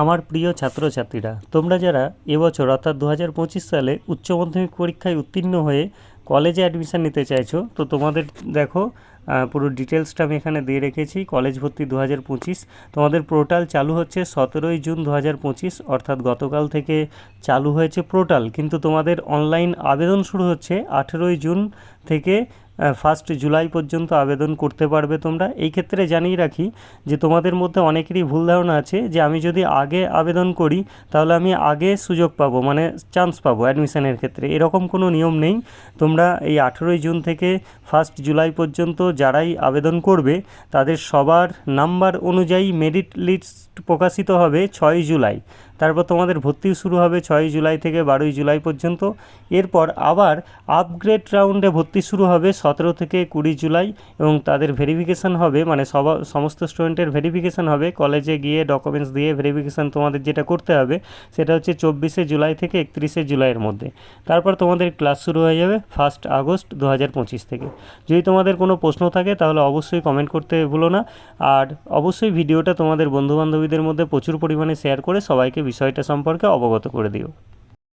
আমার প্রিয় ছাত্রছাত্রীরা, তোমরা যারা এবছর অর্থাৎ দু হাজার পঁচিশ সালে উচ্চ মাধ্যমিক পরীক্ষায় উত্তীর্ণ হয়ে কলেজে অ্যাডমিশান নিতে চাইছো, তো তোমাদের দেখো পুরো ডিটেলসটা আমি এখানে দিয়ে রেখেছি, কলেজ ভর্তি দু হাজার পঁচিশ। তোমাদের পোর্টাল চালু হচ্ছে সতেরোই জুন দু হাজার পঁচিশ, অর্থাৎ গতকাল থেকে চালু হয়েছে পোর্টাল। কিন্তু তোমাদের অনলাইন আবেদন শুরু হচ্ছে আঠেরোই জুন থেকে ফার্স্ট জুলাই পর্যন্ত আবেদন করতে পারবে তোমরা। এই ক্ষেত্রে জানিয়ে রাখি যে তোমাদের মধ্যে অনেকেরই ভুল ধারণা আছে যে আমি যদি আগে আবেদন করি, তাহলে আমি আগে সুযোগ পাবো মানে চান্স পাবো অ্যাডমিশনের ক্ষেত্রে। এরকম কোনো নিয়ম নেই। তোমরা এই আঠেরোই জুন থেকে ফার্স্ট জুলাই পর্যন্ত যারাই আবেদন করবে তাদের সবার নাম্বার অনুযায়ী মেরিট লিস্ট প্রকাশিত হবে ছয় জুলাই। তারপর তোমাদের ভর্তি শুরু হবে ছয়ই জুলাই থেকে বারোই জুলাই পর্যন্ত। এরপর আবার আপগ্রেড রাউন্ডে ভর্তি শুরু হবে সতেরো থেকে কুড়ি জুলাই এবং তাদের ভেরিফিকেশান হবে মানে সবা, সমস্ত স্টুডেন্টের ভেরিফিকেশান হবে। কলেজে গিয়ে ডকুমেন্টস দিয়ে ভেরিফিকেশান তোমাদের যেটা করতে হবে, সেটা হচ্ছে চব্বিশে জুলাই থেকে একত্রিশে জুলাইয়ের মধ্যে। তারপর তোমাদের ক্লাস শুরু হয়ে যাবে ফার্স্ট আগস্ট দু হাজার পঁচিশ থেকে। যদি তোমাদের কোনো প্রশ্ন থাকে, তাহলে অবশ্যই কমেন্ট করতে ভুলো না। আর অবশ্যই ভিডিওটা তোমাদের বন্ধুবান্ধবীদের মধ্যে প্রচুর পরিমাণে শেয়ার করে সবাইকে বিষয়টা সম্পর্কে অবগত করে দিও।